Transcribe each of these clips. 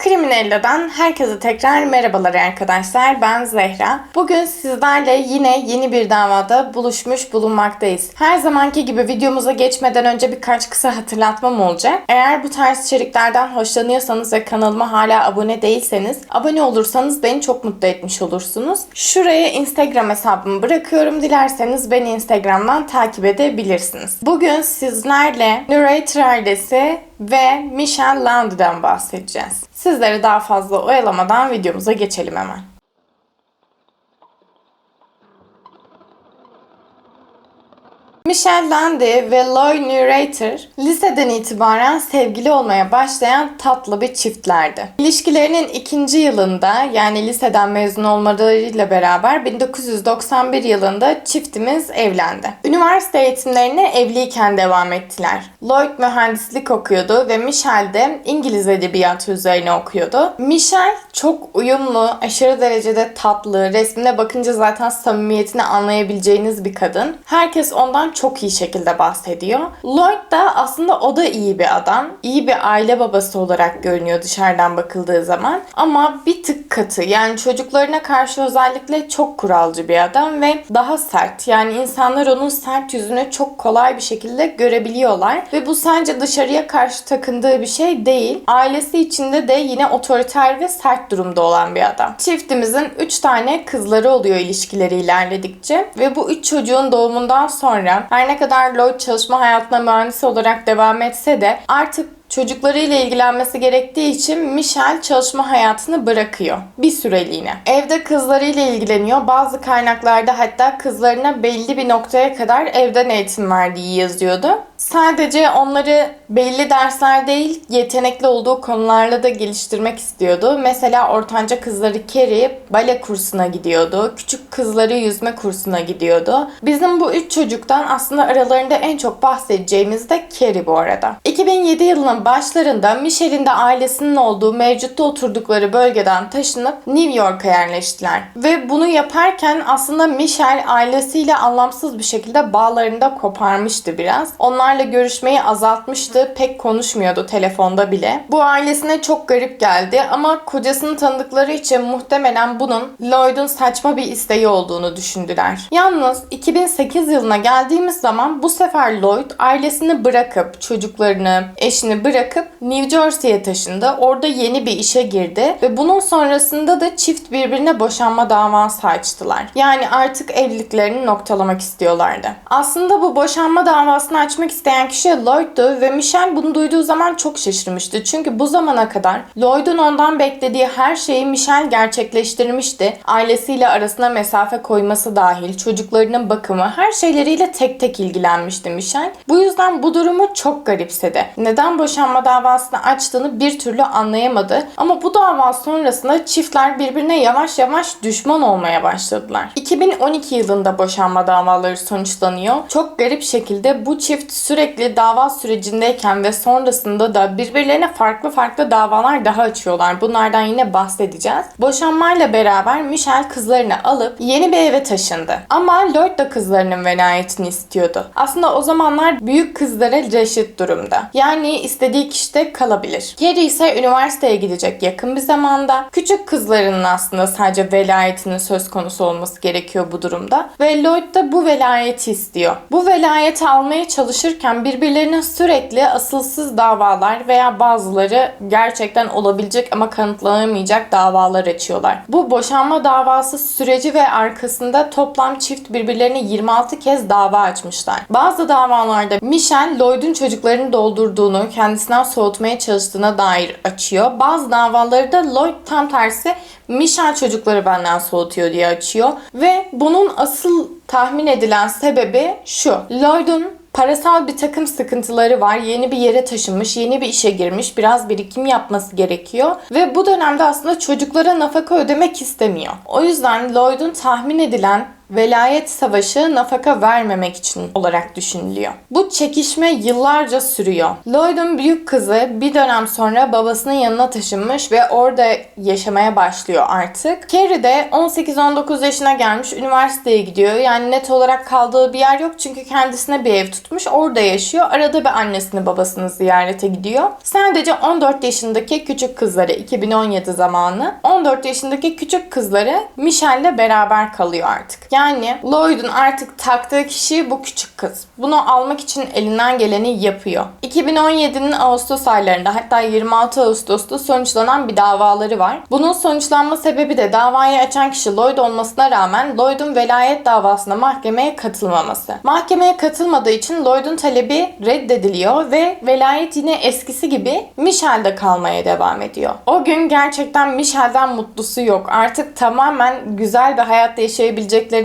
Kriminella'dan herkese tekrar merhabalar arkadaşlar. Ben Zehra. Bugün sizlerle yine yeni bir davada buluşmuş bulunmaktayız. Her zamanki gibi videomuza geçmeden önce birkaç kısa hatırlatmam olacak. Eğer bu tarz içeriklerden hoşlanıyorsanız ve kanalıma hala abone değilseniz abone olursanız beni çok mutlu etmiş olursunuz. Şuraya Instagram hesabımı bırakıyorum. Dilerseniz beni Instagram'dan takip edebilirsiniz. Bugün sizlerle Narrator ailesi ve Michelle Landry'den bahsedeceğiz. Sizleri daha fazla oyalamadan videomuza geçelim hemen. Michelle Landy ve Loy Narrator liseden itibaren sevgili olmaya başlayan tatlı bir çiftlerdi. İlişkilerinin ikinci yılında yani liseden mezun olmalarıyla beraber 1991 yılında çiftimiz evlendi. Üniversite eğitimlerine evliyken devam ettiler. Lloyd mühendislik okuyordu ve Michelle de İngiliz edebiyatı üzerine okuyordu. Michelle çok uyumlu, aşırı derecede tatlı, resmine bakınca zaten samimiyetini anlayabileceğiniz bir kadın. Herkes ondan çok iyi şekilde bahsediyor. Lloyd da aslında o da iyi bir adam. İyi bir aile babası olarak görünüyor dışarıdan bakıldığı zaman. Ama bir tık katı. Yani çocuklarına karşı özellikle çok kuralcı bir adam ve daha sert. Yani insanlar onun sert yüzünü çok kolay bir şekilde görebiliyorlar. Ve bu sadece dışarıya karşı takındığı bir şey değil. Ailesi içinde de yine otoriter ve sert durumda olan bir adam. Çiftimizin 3 tane kızları oluyor ilişkileri ilerledikçe ve bu 3 çocuğun doğumundan sonra her ne kadar Lloyd çalışma hayatına mühendis olarak devam etse de artık Çocuklarıyla ilgilenmesi gerektiği için Michelle çalışma hayatını bırakıyor. Bir süreliğine. Evde kızlarıyla ilgileniyor. Bazı kaynaklarda hatta kızlarına belli bir noktaya kadar evden eğitim verdiği yazıyordu. Sadece onları belli dersler değil, yetenekli olduğu konularla da geliştirmek istiyordu. Mesela ortanca kızları Carrie bale kursuna gidiyordu. Küçük kızları yüzme kursuna gidiyordu. Bizim bu üç çocuktan aslında aralarında en çok bahsedeceğimiz de Carrie bu arada. 2007 yılının başlarında Michelle'in de ailesinin olduğu mevcutta oturdukları bölgeden taşınıp New York'a yerleştiler. Ve bunu yaparken aslında Michelle ailesiyle anlamsız bir şekilde bağlarını da koparmıştı biraz. Onlarla görüşmeyi azaltmıştı. Pek konuşmuyordu telefonda bile. Bu ailesine çok garip geldi ama kocasını tanıdıkları için muhtemelen bunun Lloyd'un saçma bir isteği olduğunu düşündüler. Yalnız 2008 yılına geldiğimiz zaman bu sefer Lloyd ailesini bırakıp çocuklarını, eşini bırakıp New Jersey'ye taşındı. Orada yeni bir işe girdi ve bunun sonrasında da çift birbirine boşanma davası açtılar. Yani artık evliliklerini noktalamak istiyorlardı. Aslında bu boşanma davasını açmak isteyen kişi Lloyd'du ve Michelle bunu duyduğu zaman çok şaşırmıştı. Çünkü bu zamana kadar Lloyd'un ondan beklediği her şeyi Michelle gerçekleştirmişti. Ailesiyle arasına mesafe koyması dahil, çocuklarının bakımı, her şeyleriyle tek tek ilgilenmişti Michelle. Bu yüzden bu durumu çok garipsedi. Neden boşanma davasını açtığını bir türlü anlayamadı. Ama bu dava sonrasında çiftler birbirine yavaş yavaş düşman olmaya başladılar. 2012 yılında boşanma davaları sonuçlanıyor. Çok garip şekilde bu çift sürekli dava sürecindeyken ve sonrasında da birbirlerine farklı farklı davalar daha açıyorlar. Bunlardan yine bahsedeceğiz. Boşanmayla beraber Michelle kızlarını alıp yeni bir eve taşındı. Ama Lloyd da kızlarının velayetini istiyordu. Aslında o zamanlar büyük kızlara reşit durumda. Yani istediği kişide kalabilir. Geri ise üniversiteye gidecek yakın bir zamanda. Küçük kızlarının aslında sadece velayetinin söz konusu olması gerekiyor bu durumda. Ve Lloyd da bu velayeti istiyor. Bu velayeti almaya çalışırken birbirlerine sürekli asılsız davalar veya bazıları gerçekten olabilecek ama kanıtlanamayacak davalar açıyorlar. Bu boşanma davası süreci ve arkasında toplam çift birbirlerine 26 kez dava açmışlar. Bazı davalarda Michelle Lloyd'un çocuklarını doldurduğunu, kendisinden soğutmaya çalıştığına dair açıyor. Bazı davaları da Lloyd tam tersi Michelle çocukları benden soğutuyor diye açıyor. Ve bunun asıl tahmin edilen sebebi şu. Lloyd'un Parasal bir takım sıkıntıları var. Yeni bir yere taşınmış, yeni bir işe girmiş, biraz birikim yapması gerekiyor. Ve bu dönemde aslında çocuklara nafaka ödemek istemiyor. O yüzden Lloyd'un tahmin edilen velayet savaşı nafaka vermemek için olarak düşünülüyor. Bu çekişme yıllarca sürüyor. Lloyd'un büyük kızı bir dönem sonra babasının yanına taşınmış ve orada yaşamaya başlıyor artık. Carrie de 18-19 yaşına gelmiş, üniversiteye gidiyor. Yani net olarak kaldığı bir yer yok çünkü kendisine bir ev tutmuş, orada yaşıyor. Arada bir annesini babasını ziyarete gidiyor. Sadece 14 yaşındaki küçük kızları 2017 zamanı 14 yaşındaki küçük kızları Michelle'le beraber kalıyor artık. Yani Lloyd'un artık taktığı kişi bu küçük kız. Bunu almak için elinden geleni yapıyor. 2017'nin Ağustos aylarında hatta 26 Ağustos'ta sonuçlanan bir davaları var. Bunun sonuçlanma sebebi de davayı açan kişi Lloyd olmasına rağmen Lloyd'un velayet davasına mahkemeye katılmaması. Mahkemeye katılmadığı için Lloyd'un talebi reddediliyor ve velayet yine eskisi gibi Michelle'de kalmaya devam ediyor. O gün gerçekten Michelle'den mutlusu yok. Artık tamamen güzel bir hayat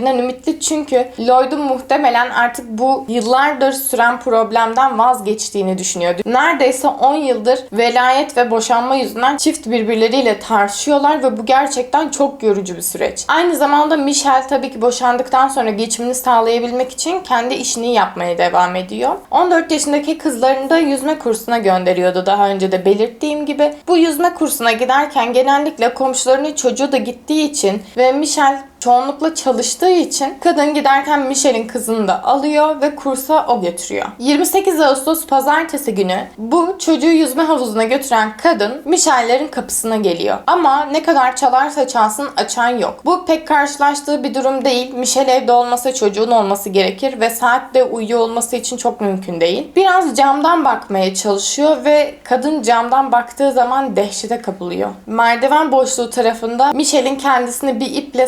yaşayabileceklerinden ümitli çünkü Lloyd'un muhtemelen artık bu yıllardır süren problemden vazgeçtiğini düşünüyor. Neredeyse 10 yıldır velayet ve boşanma yüzünden çift birbirleriyle tartışıyorlar ve bu gerçekten çok yorucu bir süreç. Aynı zamanda Michelle tabii ki boşandıktan sonra geçimini sağlayabilmek için kendi işini yapmaya devam ediyor. 14 yaşındaki kızlarını da yüzme kursuna gönderiyordu daha önce de belirttiğim gibi. Bu yüzme kursuna giderken genellikle komşularının çocuğu da gittiği için ve Michelle çoğunlukla çalıştığı için kadın giderken Michelle'in kızını da alıyor ve kursa o götürüyor. 28 Ağustos pazartesi günü bu çocuğu yüzme havuzuna götüren kadın Michelle'lerin kapısına geliyor. Ama ne kadar çalarsa çalsın açan yok. Bu pek karşılaştığı bir durum değil. Michelle evde olmasa çocuğun olması gerekir ve saatte uyuyor olması için çok mümkün değil. Biraz camdan bakmaya çalışıyor ve kadın camdan baktığı zaman dehşete kapılıyor. Merdiven boşluğu tarafında Michelle'in kendisini bir iple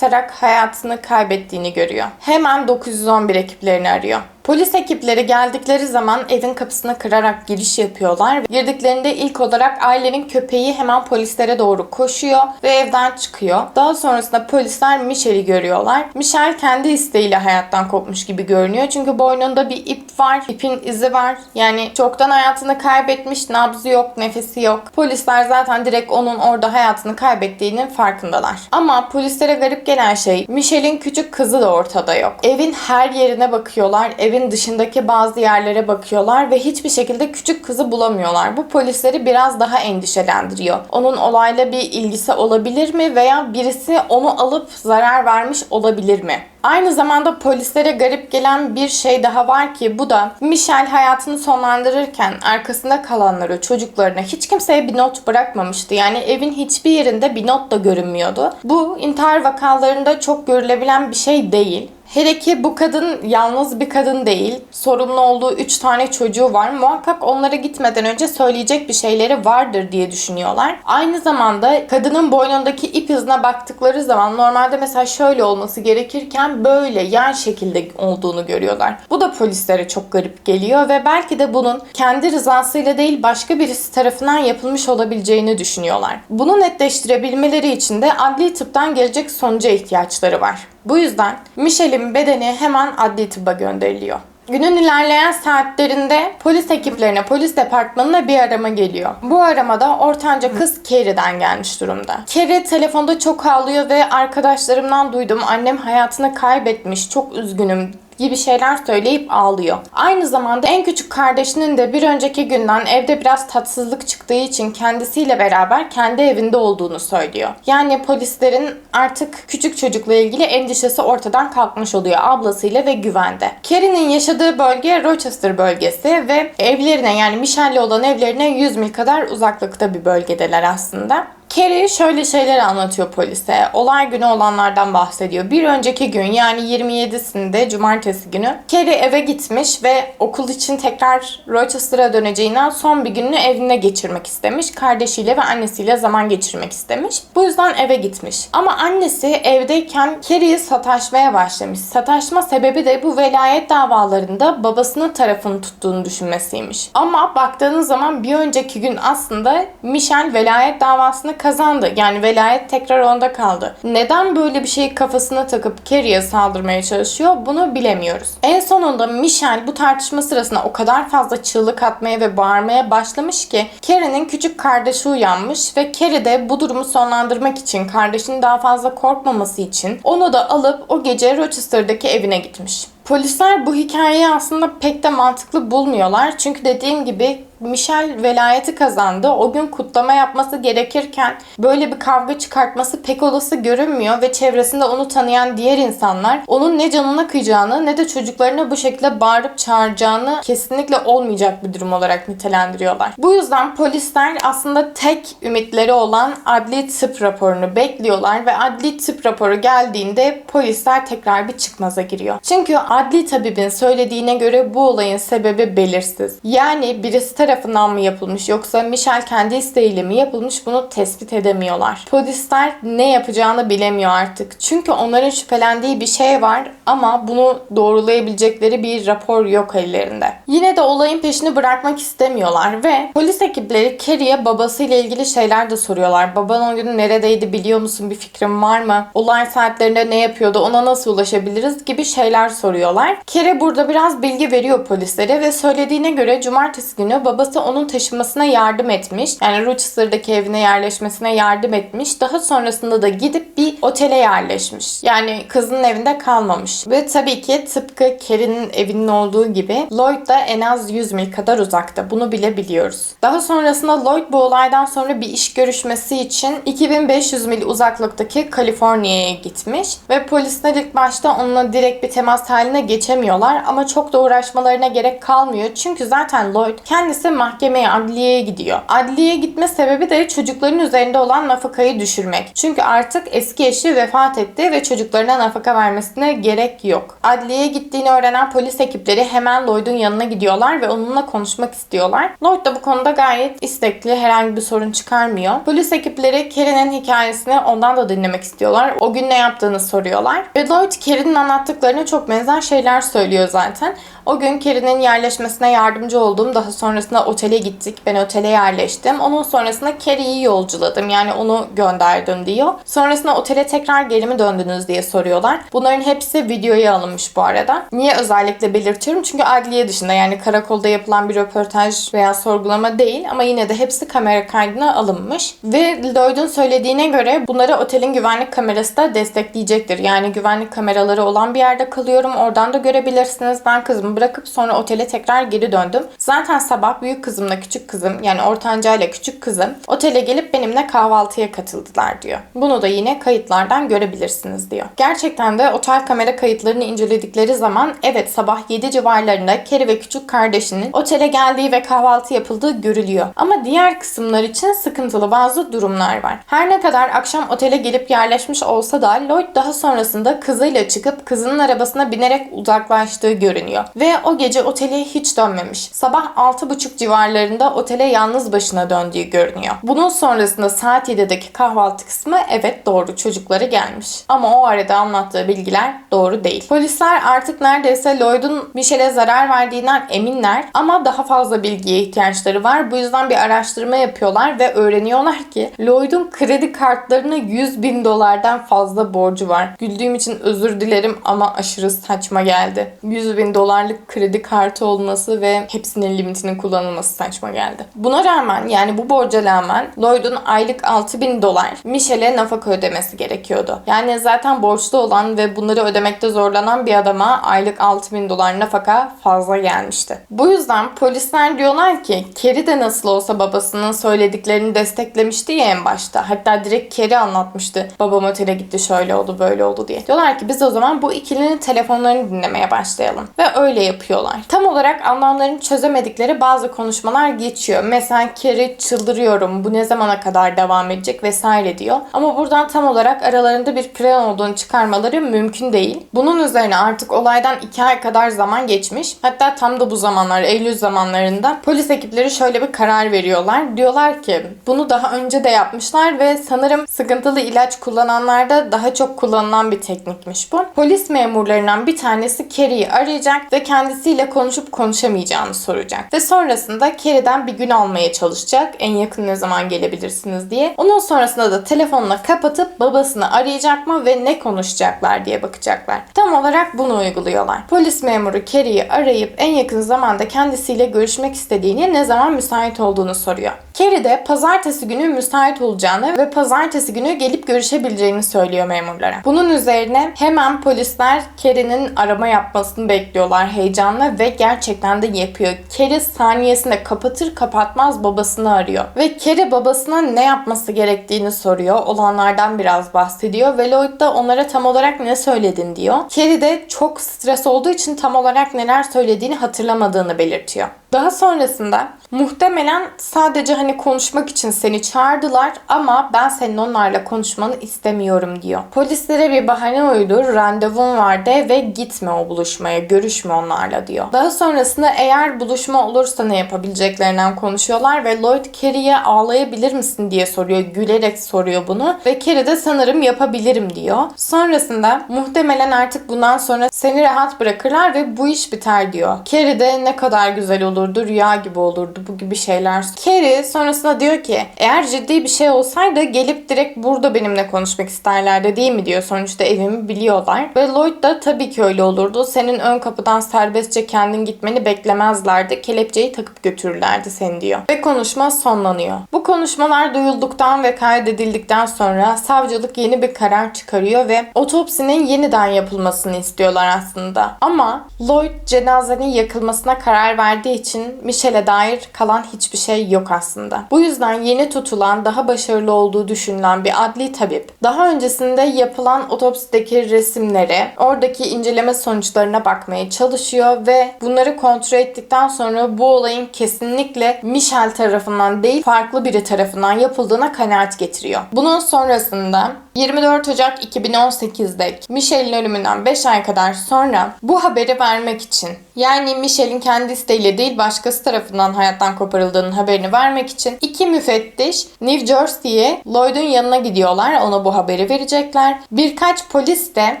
sarkıtarak hayatını kaybettiğini görüyor. Hemen 911 ekiplerini arıyor. Polis ekipleri geldikleri zaman evin kapısını kırarak giriş yapıyorlar. Girdiklerinde ilk olarak ailenin köpeği hemen polislere doğru koşuyor ve evden çıkıyor. Daha sonrasında polisler Michelle'i görüyorlar. Michelle kendi isteğiyle hayattan kopmuş gibi görünüyor. Çünkü boynunda bir ip var, ipin izi var. Yani çoktan hayatını kaybetmiş, nabzı yok, nefesi yok. Polisler zaten direkt onun orada hayatını kaybettiğinin farkındalar. Ama polislere garip gelen şey Michelle'in küçük kızı da ortada yok. Evin her yerine bakıyorlar. Evin dışındaki bazı yerlere bakıyorlar ve hiçbir şekilde küçük kızı bulamıyorlar. Bu polisleri biraz daha endişelendiriyor. Onun olayla bir ilgisi olabilir mi veya birisi onu alıp zarar vermiş olabilir mi? Aynı zamanda polislere garip gelen bir şey daha var ki bu da Michelle hayatını sonlandırırken arkasında kalanları, çocuklarına hiç kimseye bir not bırakmamıştı. Yani evin hiçbir yerinde bir not da görünmüyordu. Bu intihar vakalarında çok görülebilen bir şey değil. Hele ki bu kadın yalnız bir kadın değil. Sorumlu olduğu 3 tane çocuğu var. Muhakkak onlara gitmeden önce söyleyecek bir şeyleri vardır diye düşünüyorlar. Aynı zamanda kadının boynundaki ip izine baktıkları zaman normalde mesela şöyle olması gerekirken böyle yan şekilde olduğunu görüyorlar. Bu da polislere çok garip geliyor ve belki de bunun kendi rızasıyla değil başka birisi tarafından yapılmış olabileceğini düşünüyorlar. Bunu netleştirebilmeleri için de adli tıptan gelecek sonuca ihtiyaçları var. Bu yüzden Michelle'in bedeni hemen adli tıbba gönderiliyor. Günün ilerleyen saatlerinde polis ekiplerine, polis departmanına bir arama geliyor. Bu aramada ortanca kız Carrie'den gelmiş durumda. Carrie telefonda çok ağlıyor ve arkadaşlarımdan duydum annem hayatını kaybetmiş, çok üzgünüm gibi şeyler söyleyip ağlıyor. Aynı zamanda en küçük kardeşinin de bir önceki günden evde biraz tatsızlık çıktığı için kendisiyle beraber kendi evinde olduğunu söylüyor. Yani polislerin artık küçük çocukla ilgili endişesi ortadan kalkmış oluyor ablasıyla ve güvende. Carrie'nin yaşadığı bölge Rochester bölgesi ve evlerine yani Michelle'le olan evlerine 100 mil kadar uzaklıkta bir bölgedeler aslında. Carrie şöyle şeyler anlatıyor polise. Olay günü olanlardan bahsediyor. Bir önceki gün yani 27'sinde cumartesi günü Carrie eve gitmiş ve okul için tekrar Rochester'a döneceğinden son bir gününü evine geçirmek istemiş. Kardeşiyle ve annesiyle zaman geçirmek istemiş. Bu yüzden eve gitmiş. Ama annesi evdeyken Carrie'yi sataşmaya başlamış. Sataşma sebebi de bu velayet davalarında babasının tarafını tuttuğunu düşünmesiymiş. Ama baktığınız zaman bir önceki gün aslında Michelle velayet davasını kazandı. Yani velayet tekrar onda kaldı. Neden böyle bir şeyi kafasına takıp Carrie'ye saldırmaya çalışıyor bunu bilemiyoruz. En sonunda Michelle bu tartışma sırasında o kadar fazla çığlık atmaya ve bağırmaya başlamış ki Carrie'nin küçük kardeşi uyanmış ve Carrie de bu durumu sonlandırmak için kardeşinin daha fazla korkmaması için onu da alıp o gece Rochester'daki evine gitmiş. Polisler bu hikayeyi aslında pek de mantıklı bulmuyorlar. Çünkü dediğim gibi Michelle velayeti kazandı. O gün kutlama yapması gerekirken böyle bir kavga çıkartması pek olası görünmüyor ve çevresinde onu tanıyan diğer insanlar onun ne canına kıyacağını ne de çocuklarına bu şekilde bağırıp çağıracağını kesinlikle olmayacak bir durum olarak nitelendiriyorlar. Bu yüzden polisler aslında tek ümitleri olan adli tıp raporunu bekliyorlar ve adli tıp raporu geldiğinde polisler tekrar bir çıkmaza giriyor. Çünkü adli tabibin söylediğine göre bu olayın sebebi belirsiz. Yani birisi tarafından mı yapılmış yoksa Michel kendi isteğiyle mi yapılmış bunu tespit edemiyorlar. Polisler ne yapacağını bilemiyor artık. Çünkü onların şüphelendiği bir şey var ama bunu doğrulayabilecekleri bir rapor yok ellerinde. Yine de olayın peşini bırakmak istemiyorlar ve polis ekipleri Carrie'ye babasıyla ilgili şeyler de soruyorlar. Baban o gün neredeydi biliyor musun bir fikrin var mı? Olay saatlerinde ne yapıyordu ona nasıl ulaşabiliriz gibi şeyler soruyorlar. Carrie burada biraz bilgi veriyor polislere ve söylediğine göre cumartesi günü babası onun taşınmasına yardım etmiş. Yani Rochester'daki evine yerleşmesine yardım etmiş. Daha sonrasında da gidip bir otele yerleşmiş. Yani kızının evinde kalmamış. Ve tabii ki tıpkı Carrie'nin evinin olduğu gibi Lloyd da en az 100 mil kadar uzakta. Bunu bile biliyoruz. Daha sonrasında Lloyd bu olaydan sonra bir iş görüşmesi için 2500 mil uzaklıktaki Kaliforniya'ya gitmiş ve polisler ilk başta onunla direkt bir temas haline geçemiyorlar ama çok da uğraşmalarına gerek kalmıyor. Çünkü zaten Lloyd kendisi mahkemeye, adliyeye gidiyor. Adliyeye gitme sebebi de çocukların üzerinde olan nafakayı düşürmek. Çünkü artık eski eşi vefat etti ve çocuklarına nafaka vermesine gerek yok. Adliyeye gittiğini öğrenen polis ekipleri hemen Lloyd'un yanına gidiyorlar ve onunla konuşmak istiyorlar. Lloyd da bu konuda gayet istekli, herhangi bir sorun çıkarmıyor. Polis ekipleri Carrie'nin hikayesini ondan da dinlemek istiyorlar. O gün ne yaptığını soruyorlar. Ve Lloyd Carrie'nin anlattıklarına çok benzer şeyler söylüyor zaten. O gün Carrie'nin yerleşmesine yardımcı oldum. Daha sonrasında otele gittik. Ben otele yerleştim. Onun sonrasında Carrie'yi yolculadım. Yani onu gönderdim diyor. Sonrasında otele tekrar geri mi döndünüz diye soruyorlar. Bunların hepsi videoya alınmış bu arada. Niye özellikle belirtiyorum? Çünkü adliye dışında yani karakolda yapılan bir röportaj veya sorgulama değil ama yine de hepsi kamera kaydına alınmış. Ve Lloyd'un söylediğine göre bunları otelin güvenlik kamerası da destekleyecektir. Yani güvenlik kameraları olan bir yerde kalıyorum. Oradan da görebilirsiniz. Ben kızımı bırakıp sonra otele tekrar geri döndüm. Zaten sabah büyük kızımla küçük kızım yani ortanca ile küçük kızım otele gelip benimle kahvaltıya katıldılar diyor. Bunu da yine kayıtlardan görebilirsiniz diyor. Gerçekten de otel kamera kayıtlarını inceledikleri zaman evet sabah 7 civarlarında Carrie ve küçük kardeşinin otele geldiği ve kahvaltı yapıldığı görülüyor. Ama diğer kısımlar için sıkıntılı bazı durumlar var. Her ne kadar akşam otele gelip yerleşmiş olsa da Lloyd daha sonrasında kızıyla çıkıp kızının arabasına binerek uzaklaştığı görünüyor. Ve o gece otele hiç dönmemiş. Sabah 6.30 civarlarında otele yalnız başına döndüğü görünüyor. Bunun sonrasında saat 7'deki kahvaltı kısmı evet doğru çocukları gelmiş. Ama o arada anlattığı bilgiler doğru değil. Polisler artık neredeyse Lloyd'un Michelle'e zarar verdiğinden eminler ama daha fazla bilgiye ihtiyaçları var. Bu yüzden bir araştırma yapıyorlar ve öğreniyorlar ki Lloyd'un kredi kartlarına 100 bin dolardan fazla borcu var. Güldüğüm için özür dilerim ama aşırı saçma geldi. 100 bin dolarlık kredi kartı olması ve hepsinin limitinin kullanılması saçma geldi. Buna rağmen yani bu borca rağmen Lloyd'un aylık 6 bin dolar Michelle'e nafaka ödemesi gerekiyordu. Yani zaten borçlu olan ve bunları ödemekte zorlanan bir adama aylık 6 bin dolar nafaka fazla gelmişti. Bu yüzden polisler diyorlar ki Carrie de nasıl olsa babasının söylediklerini desteklemişti ya en başta. Hatta direkt Carrie anlatmıştı. Babam otele gitti şöyle oldu böyle oldu diye. Diyorlar ki biz o zaman bu ikilinin telefonlarını dinlemeye başlayalım. Ve öyle yapıyorlar. Tam olarak anlamlarını çözemedikleri bazı konuşmalar geçiyor. Mesela Carrie çıldırıyorum bu ne zamana kadar devam edecek vesaire diyor. Ama buradan tam olarak aralarında bir plan olduğunu çıkarmaları mümkün değil. Bunun üzerine artık olaydan 2 ay kadar zaman geçmiş. Hatta tam da bu zamanlar Eylül zamanlarında polis ekipleri şöyle bir karar veriyorlar. Diyorlar ki bunu daha önce de yapmışlar ve sanırım sıkıntılı ilaç kullananlarda daha çok kullanılan bir teknikmiş bu. Polis memurlarından bir tanesi Carrie'yi arayacak ve kendisiyle konuşup konuşamayacağını soracak. Ve sonrasında Carrie'den bir gün almaya çalışacak. En yakın ne zaman gelebilirsiniz diye. Onun sonrasında da telefonla kapatıp babasını arayacak mı ve ne konuşacaklar diye bakacaklar. Tam olarak bunu uyguluyorlar. Polis memuru Carrie'yi arayıp en yakın zamanda kendisiyle görüşmek istediğini, ne zaman müsait olduğunu soruyor. Carrie de pazartesi günü müsait olacağını ve pazartesi günü gelip görüşebileceğini söylüyor memurlara. Bunun üzerine hemen polisler Carrie'nin arama yapmasını bekliyorlar heyecanla ve gerçekten de yapıyor. Carrie saniyesinde kapatır kapatmaz babasını arıyor. Ve Carrie babasına ne yapması gerektiğini soruyor. Olanlardan biraz bahsediyor ve Lloyd da onlara tam olarak ne söyledin diyor. Carrie de çok stres olduğu için tam olarak neler söylediğini hatırlamadığını belirtiyor. Daha sonrasında muhtemelen sadece hani konuşmak için seni çağırdılar ama ben senin onlarla konuşmanı istemiyorum diyor. Polislere bir bahane uydur, randevun var de ve gitme o buluşmaya, görüşme onlarla diyor. Daha sonrasında eğer buluşma olursa ne yapabileceklerinden konuşuyorlar ve Lloyd Carrie'ye ağlayabilir misin diye soruyor, gülerek soruyor bunu ve Carrie de sanırım yapabilirim diyor. Sonrasında muhtemelen artık bundan sonra seni rahat bırakırlar ve bu iş biter diyor. Carrie de ne kadar güzel olurdu, rüya gibi olurdu bu gibi şeyler. Carrie sonrasında diyor ki eğer ciddi bir şey olsaydı gelip direkt burada benimle konuşmak isterlerdi değil mi diyor. Sonuçta evimi biliyorlar. Ve Lloyd da tabii ki öyle olurdu. Senin ön kapıdan serbestçe kendin gitmeni beklemezlerdi. Kelepçeyi takıp götürürlerdi seni diyor. Ve konuşma sonlanıyor. Bu konuşmalar duyulduktan ve kaydedildikten sonra savcılık yeni bir karar çıkarıyor ve otopsinin yeniden yapılmasını istiyorlar aslında. Ama Lloyd cenazenin yakılmasına karar verdiği için Michelle'e dair kalan hiçbir şey yok aslında. Bu yüzden yeni tutulan, daha başarılı olduğu düşünülen bir adli tabip daha öncesinde yapılan otopsideki resimlere, oradaki inceleme sonuçlarına bakmaya çalışıyor ve bunları kontrol ettikten sonra bu olayın kesinlikle Michel tarafından değil farklı biri tarafından yapıldığına kanaat getiriyor. Bunun sonrasında 24 Ocak 2018'de Michel'in ölümünden 5 ay kadar sonra bu haberi vermek için yani Michel'in kendi isteğiyle değil başkası tarafından hayattan koparıldığının haberini vermek için iki müfettiş New Jersey'ye Lloyd'un yanına gidiyorlar. Ona bu haberi verecekler. Birkaç polis de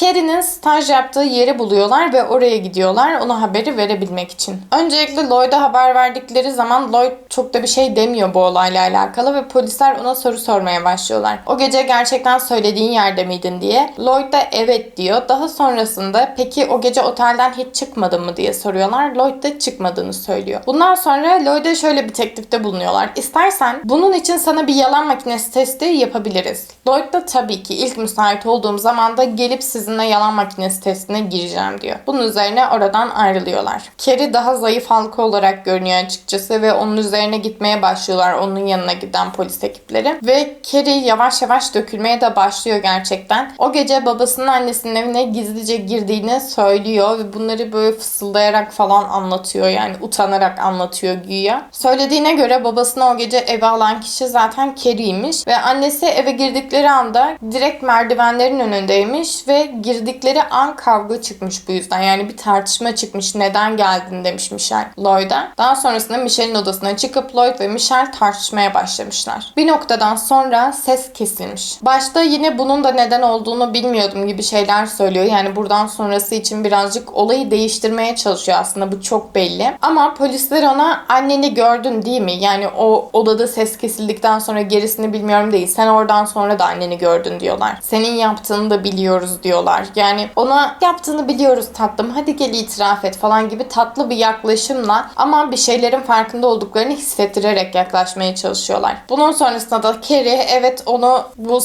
Carrie'nin staj yaptığı yeri buluyorlar ve oraya gidiyorlar ona haberi verebilmek için. Öncelikle Lloyd'a haber verdikleri zaman Lloyd çok da bir şey demiyor bu olayla alakalı ve polisler ona soru sormaya başlıyorlar. O gece gerçekten söylediğin yerde miydin diye. Lloyd da evet diyor. Daha sonrasında peki o gece otelden hiç çıkmadın mı diye soruyorlar. Lloyd da çıkmadığını söylüyor. Bundan sonra Lloyd'a şöyle bir teklifte bulunuyorlar. İstersen bunun için sana bir yalan makinesi testi yapabiliriz. Lloyd da tabii ki ilk müsait olduğum zaman da gelip sizinle yalan makinesi testine gireceğim diyor. Bunun üzerine oradan ayrılıyorlar. Carrie daha zayıf halka olarak görünüyor açıkçası ve onun üzerine gitmeye başlıyorlar onun yanına giden polis ekipleri. Ve Carrie yavaş yavaş dökülmeye de başlıyor gerçekten. O gece babasının annesinin evine gizlice girdiğini söylüyor ve bunları böyle fısıldayarak falan anlatıyor. Yani utanarak anlatıyor güya. Söylediğine göre babasını o gece eve alan kişi zaten Carrie'ymiş ve annesi eve girdikleri anda direkt merdivenlerin önündeymiş ve girdikleri an kavga çıkmış bu yüzden. Yani bir tartışma çıkmış. Neden geldin demiş Michelle Lloyd'a. Daha sonrasında Michelle'in odasına çıkıp Lloyd ve Michelle tartışmaya başlamışlar. Bir noktadan sonra ses kesilmiş. Başta yine bunun da neden olduğunu bilmiyordum gibi şeyler söylüyor. Yani buradan sonrası için birazcık olayı değiştirmeye çalışıyor aslında. Bu çok belli. Ama polisler ona anneni gördün değil mi? Yani o odada ses kesildikten sonra gerisini bilmiyorum değil. Sen oradan sonra da anneni gördün diyorlar. Senin yaptığını da biliyoruz diyorlar. Yani ona yaptığını biliyoruz tatlım. Hadi gel itiraf et falan gibi tatlı bir yaklaşımla ama bir şeylerin farkında olduklarını hissettirerek yaklaşmaya çalışıyorlar. Bunun sonrasında da Carrie evet onu bu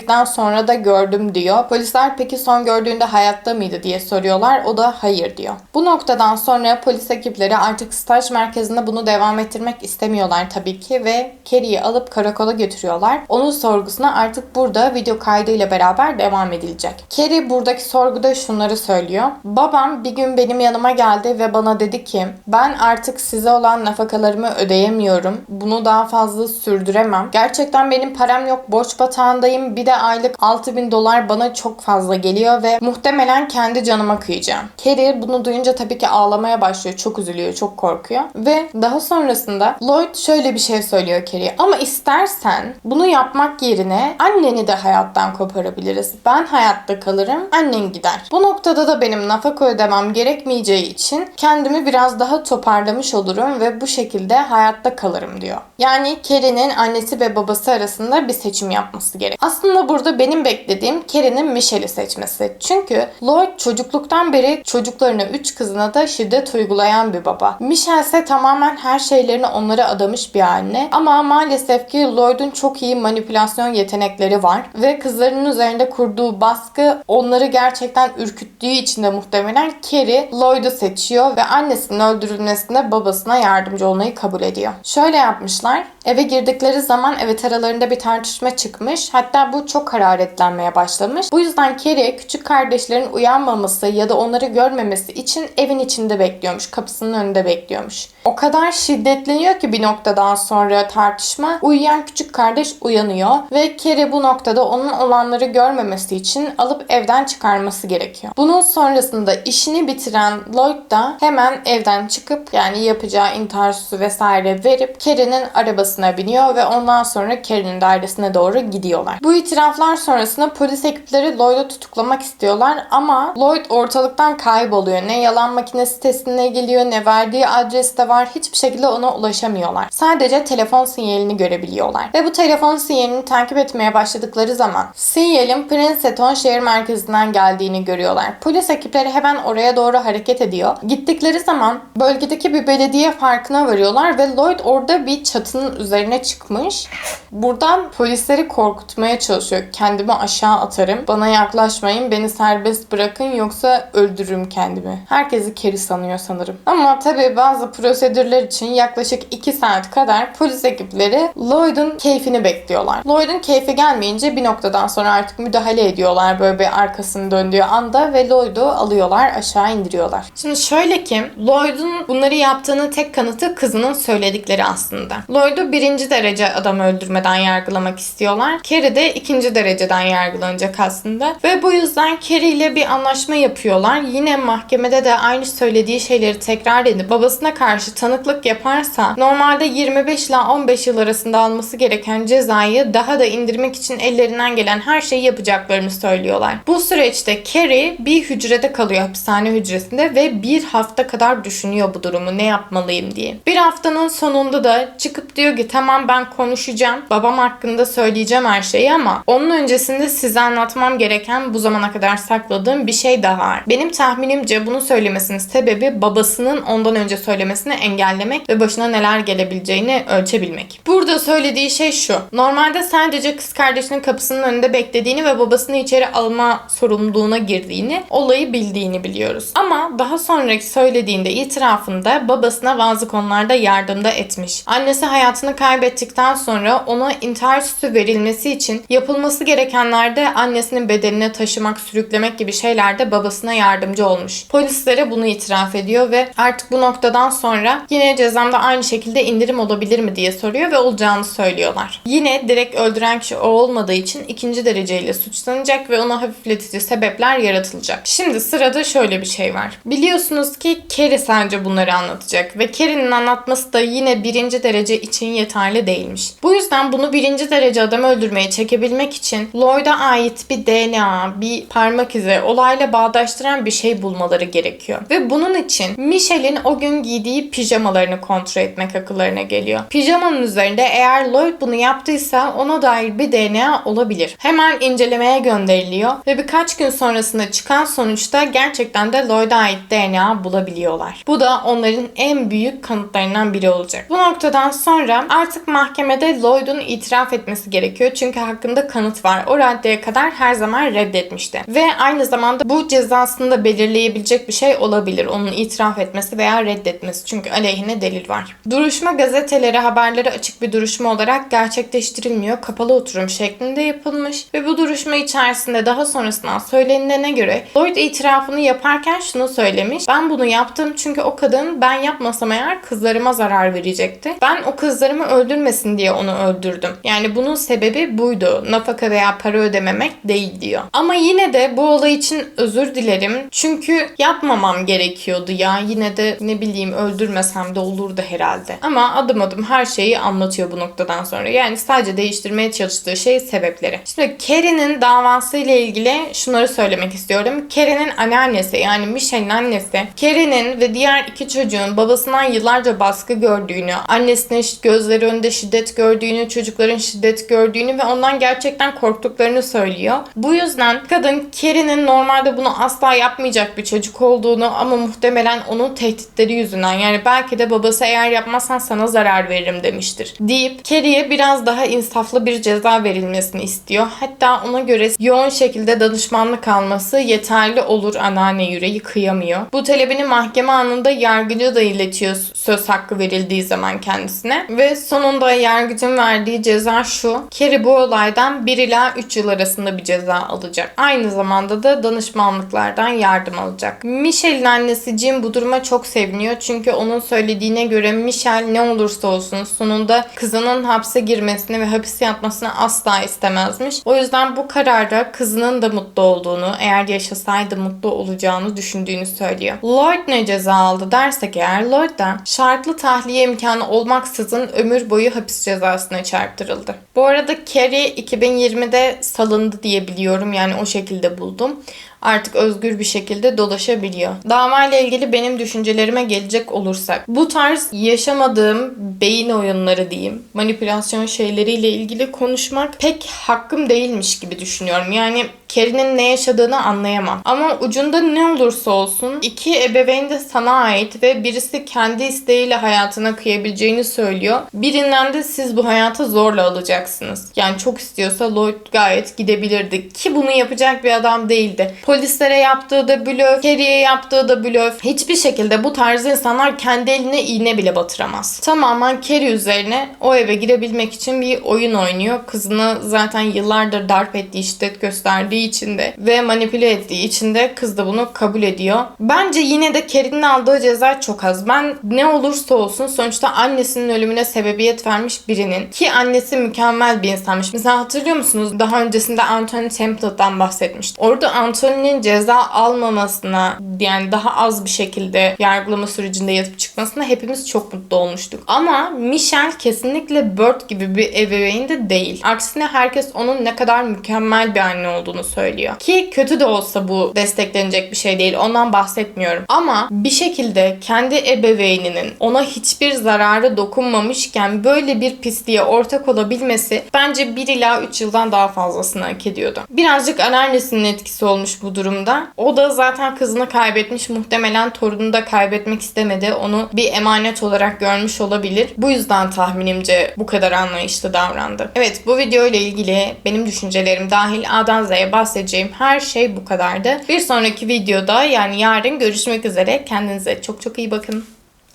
sessizlikten sonra da gördüm diyor. Polisler peki son gördüğünde hayatta mıydı diye soruyorlar. O da hayır diyor. Bu noktadan sonra polis ekipleri artık staj merkezinde bunu devam ettirmek istemiyorlar tabii ki ve Carrie'yi alıp karakola götürüyorlar. Onun sorgusuna artık burada video kaydıyla beraber devam edilecek. Carrie buradaki sorguda şunları söylüyor. Babam bir gün benim yanıma geldi ve bana dedi ki ben artık size olan nafakalarımı ödeyemiyorum. Bunu daha fazla sürdüremem. Gerçekten benim param yok. Borç batağındayım. Bir de de aylık 6000 dolar bana çok fazla geliyor ve muhtemelen kendi canıma kıyacağım. Carrie bunu duyunca tabii ki ağlamaya başlıyor. Çok üzülüyor, çok korkuyor. Ve daha sonrasında Lloyd şöyle bir şey söylüyor Carrie'ye. Ama istersen bunu yapmak yerine anneni de hayattan koparabiliriz. Ben hayatta kalırım, annen gider. Bu noktada da benim nafaka ödemem gerekmeyeceği için kendimi biraz daha toparlamış olurum ve bu şekilde hayatta kalırım diyor. Yani Carrie'nin annesi ve babası arasında bir seçim yapması gerek. Aslında burada benim beklediğim Carrie'nin Michelle'i seçmesi. Çünkü Lloyd çocukluktan beri çocuklarına, üç kızına da şiddet uygulayan bir baba. Michelle ise tamamen her şeylerini onlara adamış bir anne. Ama maalesef ki Lloyd'un çok iyi manipülasyon yetenekleri var. Ve kızlarının üzerinde kurduğu baskı onları gerçekten ürküttüğü için de muhtemelen Carrie Lloyd'u seçiyor ve annesinin öldürülmesinde babasına yardımcı olmayı kabul ediyor. Şöyle yapmışlar. Eve girdikleri zaman evet aralarında bir tartışma çıkmış. Hatta bu çok hararetlenmeye başlamış. Bu yüzden Carrie küçük kardeşlerin uyanmaması ya da onları görmemesi için evin içinde bekliyormuş. Kapısının önünde bekliyormuş. O kadar şiddetleniyor ki bir noktadan sonra tartışma. Uyuyan küçük kardeş uyanıyor ve Carrie bu noktada onun olanları görmemesi için alıp evden çıkarması gerekiyor. Bunun sonrasında işini bitiren Lloyd da hemen evden çıkıp yani yapacağı intihar süsü vesaire verip Carrie'nin arabasına biniyor ve ondan sonra Carrie'nin dairesine doğru gidiyorlar. Bu itiraflar sonrasında polis ekipleri Lloyd'u tutuklamak istiyorlar ama Lloyd ortalıktan kayboluyor. Ne yalan makinesi testine geliyor ne verdiği adreste var. Hiçbir şekilde ona ulaşamıyorlar. Sadece telefon sinyalini görebiliyorlar. Ve bu telefon sinyalini takip etmeye başladıkları zaman sinyalin Princeton şehir merkezinden geldiğini görüyorlar. Polis ekipleri hemen oraya doğru hareket ediyor. Gittikleri zaman bölgedeki bir belediye farkına varıyorlar ve Lloyd orada bir çatının üzerine çıkmış. Buradan polisleri korkutmaya çalışıyor. Kendimi aşağı atarım. Bana yaklaşmayın. Beni serbest bırakın yoksa öldürürüm kendimi. Herkesi keri sanıyor sanırım. Ama tabii bazı prosedürler için yaklaşık 2 saat kadar polis ekipleri Lloyd'un keyfini bekliyorlar. Lloyd'un keyfi gelmeyince bir noktadan sonra artık müdahale ediyorlar böyle bir arkasını döndüğü anda ve Lloyd'u alıyorlar aşağı indiriyorlar. Şimdi şöyle ki Lloyd'un bunları yaptığını tek kanıtı kızının söyledikleri aslında. Lloyd'u birinci derece adam öldürmeden yargılamak istiyorlar. Carrie de ikinci dereceden yargılanacak aslında. Ve bu yüzden Carrie ile bir anlaşma yapıyorlar. Yine mahkemede de aynı söylediği şeyleri tekrar edip babasına karşı tanıklık yaparsa normalde 25 ile 15 yıl arasında alması gereken cezayı daha da indirmek için ellerinden gelen her şeyi yapacaklarını söylüyorlar. Bu süreçte Carrie bir hücrede kalıyor hapishane hücresinde ve bir hafta kadar düşünüyor bu durumu ne yapmalıyım diye. Bir haftanın sonunda da çıkıp diyor ki tamam ben konuşacağım. Babam hakkında söyleyeceğim her şeyi ama onun öncesinde size anlatmam gereken bu zamana kadar sakladığım bir şey daha var. Benim tahminimce bunu söylemesinin sebebi babasının ondan önce söylemesini engellemek ve başına neler gelebileceğini ölçebilmek. Burada söylediği şey şu. Normalde sadece kız kardeşinin kapısının önünde beklediğini ve babasını içeri alma sorumluluğuna girdiğini, olayı bildiğini biliyoruz. Ama daha sonraki söylediğinde itirafında babasına bazı konularda yardımda etmiş. Annesi hayatını kaybettikten sonra ona intihar süsü verilmesi için yapılması gerekenlerde annesinin bedenine taşımak, sürüklemek gibi şeylerde babasına yardımcı olmuş. Polislere bunu itiraf ediyor ve artık bu noktadan sonra yine cezamda aynı şekilde indirim olabilir mi diye soruyor ve olacağını söylüyorlar. Yine direkt öldüren kişi o olmadığı için ikinci dereceyle suçlanacak ve ona hafifletici sebepler yaratılacak. Şimdi sırada şöyle bir şey var. Biliyorsunuz ki Carrie sadece bunları anlatacak ve Carrie'nin anlatması da yine birinci derece için yeterli değilmiş. Bu yüzden bunu birinci derece adam öldürmeye çekebilmek için Lloyd'a ait bir DNA, bir parmak izi olayla bağdaştıran bir şey bulmaları gerekiyor. Ve bunun için Michelle'in o gün giydiği pijamalarını kontrol etmek akıllarına geliyor. Pijamanın üzerinde eğer Lloyd bunu yaptıysa ona dair bir DNA olabilir. Hemen incelemeye gönderiliyor ve birkaç gün sonrasında çıkan sonuçta gerçekten de Lloyd'a ait DNA bulabiliyorlar. Bu da onların en büyük kanıtlarından biri olacak. Bu noktadan sonra artık mahkemede Lloyd'un itiraf etmesi gerekiyor çünkü hakkında kanıt var. O raddeye kadar her zaman reddetmişti. Ve aynı zamanda bu cezasını da belirleyebilecek bir şey olabilir. Onun itiraf etmesi veya reddetmesi. Çünkü aleyhine delil var. Duruşma gazeteleri haberleri açık bir duruşma olarak gerçekleştirilmiyor. Kapalı oturum şeklinde yapılmış. Ve bu duruşma içerisinde daha sonrasından söylenilene göre Lloyd itirafını yaparken şunu söylemiş. Ben bunu yaptım çünkü o kadın ben yapmasam eğer kızlarıma zarar verecekti. Ben o kızlarımı öldürmesin diye onu öldürdüm. Yani bunun sebebi buydu. Nafaka veya para ödememek değil diyor. Ama yine de bu olay için özür dilerim. Çünkü yapmamam gerekiyordu ya. Yine de ne bileyim öldürmesem de olurdu herhalde. Ama adım adım her şeyi anlatıyor bu noktadan sonra. Yani sadece değiştirmeye çalıştığı şey sebepleri. Şimdi Carrie'nin davası ile ilgili şunları söylemek istiyorum. Carrie'nin anneannesi yani Michelle'in annesi Carrie'nin ve diğer iki çocuğun babasından yıllarca baskı gördüğünü, annesinin gözleri önünde şiddet gördüğünü, çocukların şiddet gördüğünü ve ondan gerçekten korktuklarını söylüyor. Bu yüzden kadın Carrie'nin normalde bunu asla yapmayacak bir çocuk olduğunu ama muhtemelen onun tehditleri yüzünden yani belki de babası eğer yapmazsan sana zarar veririm demiştir deyip Carrie'ye biraz daha insaflı bir ceza verilmesini istiyor. Hatta ona göre yoğun şekilde danışmanlık alması yeterli olur anneanne yüreği kıyamıyor. Bu talebini mahkeme anında yargıcı da iletiyor söz hakkı verildiği zaman kendisine. Ve sonunda yargıcın verdiği ceza şu. Carrie bu olaydan 1 ila 3 yıl arasında bir ceza alacak. Aynı zamanda da danışmanlıklardan yardım alacak. Michelle'in annesi Jim bu duruma çok seviniyor. Çünkü onun söylediğine göre Michelle ne olursa olsun sonunda kızının hapse girmesini ve hapis yatmasını asla istemezmiş. O yüzden bu kararda kızının da mutlu olduğunu, eğer yaşasaydı mutlu olacağını düşündüğünü söylüyor. Lloyd ne ceza aldı dersek eğer Lloyd da şartlı tahliye imkanı olmaksızın ömür boyu hapis cezasına çarptırıldı. Bu arada Carrie 2020'de salındı diye biliyorum yani o şekilde buldum artık özgür bir şekilde dolaşabiliyor. Dava ile ilgili benim düşüncelerime gelecek olursak. Bu tarz yaşamadığım beyin oyunları diyeyim, manipülasyon şeyleriyle ilgili konuşmak pek hakkım değilmiş gibi düşünüyorum. Yani Carrie'nin ne yaşadığını anlayamam. Ama ucunda ne olursa olsun iki ebeveyn de sana ait ve birisi kendi isteğiyle hayatına kıyabileceğini söylüyor. Birinden de siz bu hayata zorla alacaksınız. Yani çok istiyorsa Lloyd gayet gidebilirdi. Ki bunu yapacak bir adam değildi. Polislere yaptığı da blöf, Carrie'ye yaptığı da blöf. Hiçbir şekilde bu tarz insanlar kendi eline iğne bile batıramaz. Tamamen Carrie üzerine o eve girebilmek için bir oyun oynuyor. Kızını zaten yıllardır darp ettiği, şiddet gösterdiği için de ve manipüle ettiği için de kız da bunu kabul ediyor. Bence yine de Carrie'nin aldığı ceza çok az. Ben ne olursa olsun sonuçta annesinin ölümüne sebebiyet vermiş birinin ki annesi mükemmel bir insanmış. Mesela hatırlıyor musunuz? Daha öncesinde Anthony Temple'dan bahsetmiştim. Orada Anthony'nin ceza almamasına yani daha az bir şekilde yargılama sürecinde yatıp çıkmasına hepimiz çok mutlu olmuştuk. Ama Michelle kesinlikle Bert gibi bir ebeveyn de değil. Aksine herkes onun ne kadar mükemmel bir anne olduğunu söylüyor. Ki kötü de olsa bu desteklenecek bir şey değil. Ondan bahsetmiyorum. Ama bir şekilde kendi ebeveyninin ona hiçbir zararı dokunmamışken böyle bir pisliğe ortak olabilmesi bence 1 ila 3 yıldan daha fazlasını hak ediyordu. Birazcık anneannesinin etkisi olmuş bu durumda. O da zaten kızını kaybetmiş. Muhtemelen torununu da kaybetmek istemedi. Onu bir emanet olarak görmüş olabilir. Bu yüzden tahminimce bu kadar anlayışlı davrandı. Evet bu video ile ilgili benim düşüncelerim dahil A'dan Z'ye bahsedeceğim her şey bu kadardı. Bir sonraki videoda yani yarın görüşmek üzere. Kendinize çok çok iyi bakın.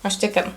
Hoşçakalın.